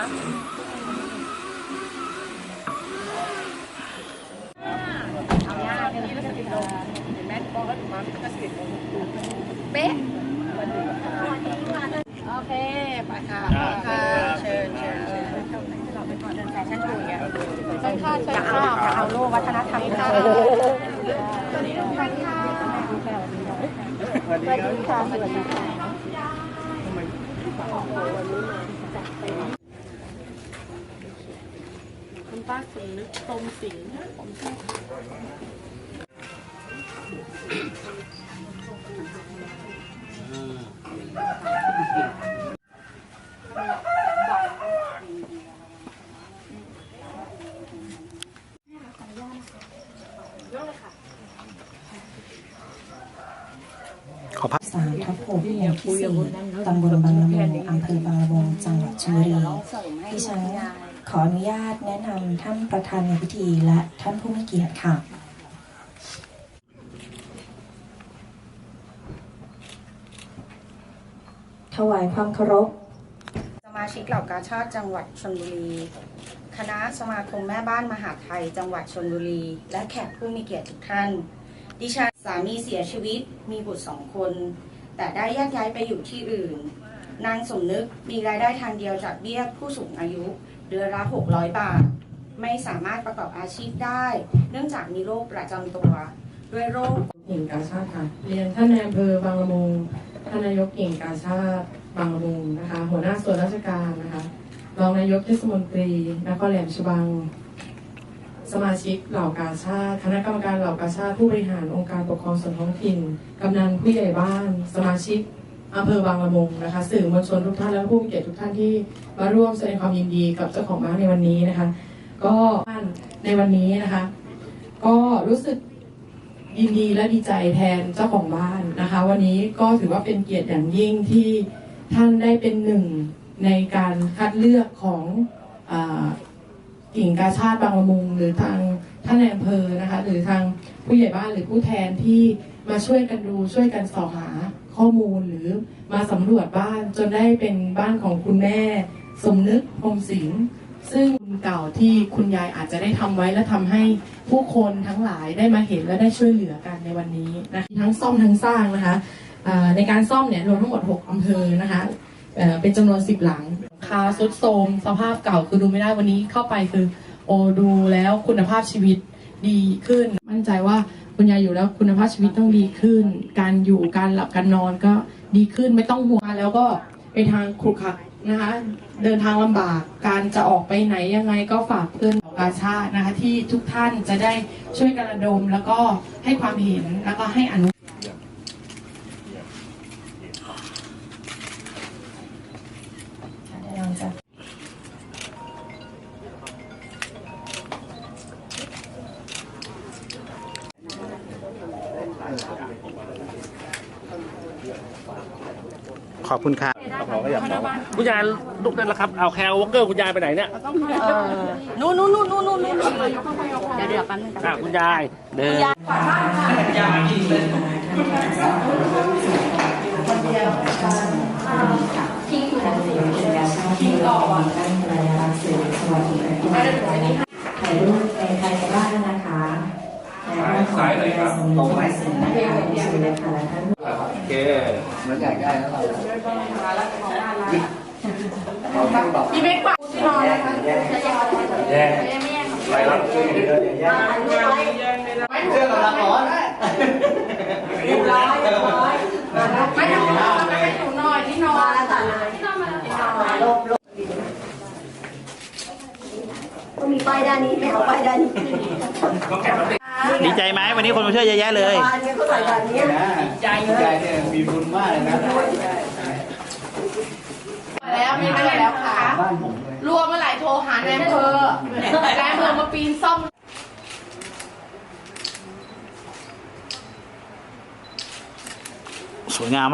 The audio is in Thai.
คุณคะเอาย่าเนี่ยนี่ก็สิบโลเห็นไหมบอกว่าถูกมาก็สิบโลเป๊ะโอเค ไปค่ะไปค่ะเชิญเชิญเชิญเราไปก่อนเดินแฟชั่นดูอย่างเชิญค่ะเชิญค่ะมาเอาโลกวัฒนธรรมค่ะสวัสดีค่ะสวัสดีค่ะสวัสดีค่ะ คุณ ป้าสมนึกตรงสิงห์ผมชอบสามทับหกหมู่ที่สี่ตำบลบางละมุงอำเภอบางละมุงจังหวัดชลบุรีดิฉัน ขออนุญาตแนะนำท่านประธานในพิธีและท่านผู้มีเกียรติค่ะ ถวายความเคารพ สมาชิกเหล่ากาชาติจังหวัดชลบุรี คณะสมาคมแม่บ้านมหาไทยจังหวัดชลบุรี และแขกผู้มีเกียรติทุกท่าน ดิฉันสามีเสียชีวิตมีบุตรสองคน แต่ได้แยกย้ายไปอยู่ที่อื่น นางสมนึกมีรายได้ทางเดียวจากเบี้ยผู้สูงอายุ เดือนละ 600 บาท ไม่สามารถประกอบอาชีพได้ เนื่องจากมีโรคประจำตัว ด้วยโรคกิ่งกาชาติค่ะ เรียนท่านนายอำเภอบางละมุงท่านนายกกิ่งกาชาติบางละมุงนะคะ หัวหน้าส่วนราชการนะคะรองนายกเทศมนตรีนครแหลมฉบัง สมาชิกเหล่ากาชาติคณะกรรมการเหล่ากาชาติผู้บริหารองค์การปกครองส่วนท้องถิ่นกำนันผู้ใหญ่บ้าน สมาชิก อำเภอบางละมุงนะคะสื่อมวลชนทุกท่านและผู้มีเกียรติทุกท่านที่มาร่วมแสดงความยินดีกับเจ้าของบ้านในวันนี้นะคะ ก็ในวันนี้นะคะ ก็รู้สึกยินดีและดีใจแทนเจ้าของบ้านนะคะ วันนี้ก็ถือว่าเป็นเกียรติอย่างยิ่งที่ท่านได้เป็นหนึ่งในการคัดเลือกของกิ่งกาชาติบางละมุง หรือทางท่านในอำเภอนะคะ หรือทางผู้ใหญ่บ้านหรือผู้แทนที่มาช่วยกันดูช่วยกันสอหาข้อมูลหรือมาสำรวจบ้านจนได้เป็นบ้านของคุณแม่ สมนึกพรมสิงห์ซึ่งคุณเก่าที่คุณยายอาจจะได้ทำไว้และทำให้ผู้คนทั้งหลายได้มาเห็นและได้ช่วยเหลือกันในวันนี้นะคะทั้งซ่อมทั้งสร้างนะคะอ่าในการซ่อมเนี่ยรวมทั้งหมด 6อำเภอนะคะเอ่อเป็นจำนวน 10 หลังคาสุดโทรมสภาพเก่าคือดูไม่ได้วันนี้เข้าไปคือ โอดูแล้วคุณภาพชีวิตดีขึ้น มั่นใจว่า คุณยายอยู่แล้วคุณภาพชีวิตต้องดีขึ้น การอยู่การหลับการนอนก็ดีขึ้นไม่ต้องห่วงแล้วก็ไปทางขรุขระนะคะ เดินทางลำบากการจะออกไปไหนยังไงก็ฝากเพื่อนของกาชาตินะคะ ที่ทุกท่านจะได้ช่วยกันระดมแล้วก็ให้ความเห็นแล้วก็ให้อนุ ขอบคุณครับคุณยายลุกได้แล้วครับ เอาแคลวอลเกอร์คุณยายไปไหนเนี่ยเออนู่นนู่นนู่นนู่นนู่นนู่นเดี๋ยวเดี๋ยวแป๊บนึงอะคุณยายเดินที่คุณนันสิงห์เป็นยาชาติที่ก่อนกันภรรยารักสื่อสวัสดีค่ะถ่ายรูปในภายในบ้านนะคะ ในบ้านของคุณยายสมนึกพรหมสิงห์นะคะสุดเลยค่ะและท่านโอเคมันอยากได้แล้วเราพี่เบ๊กปักที่นอนเลยค่ะแย่ไปรับช่วยเดินแย่เชื่อกำลังร้อนไม่ทำไม่ให้หนูหน่อยที่นอนแล้วจ้ะที่นอนมาแล้วก็มีป้ายด้านนี้ไม่เอาป้ายด้านนี้ ดีใจไหมวันนี้คนมาช่วยเยอะแยะเลยบ้านเนี่ยเขาใส่แบบนี้ใจใจเนี่ยมีบุญมากเลยนะแล้วมีอะไรแล้วค่ะบ้านผมเลยรวมเมื่อไหร่โทรหาแนมเพอแนมเพอมาปีนซ่อมสวยงามมาก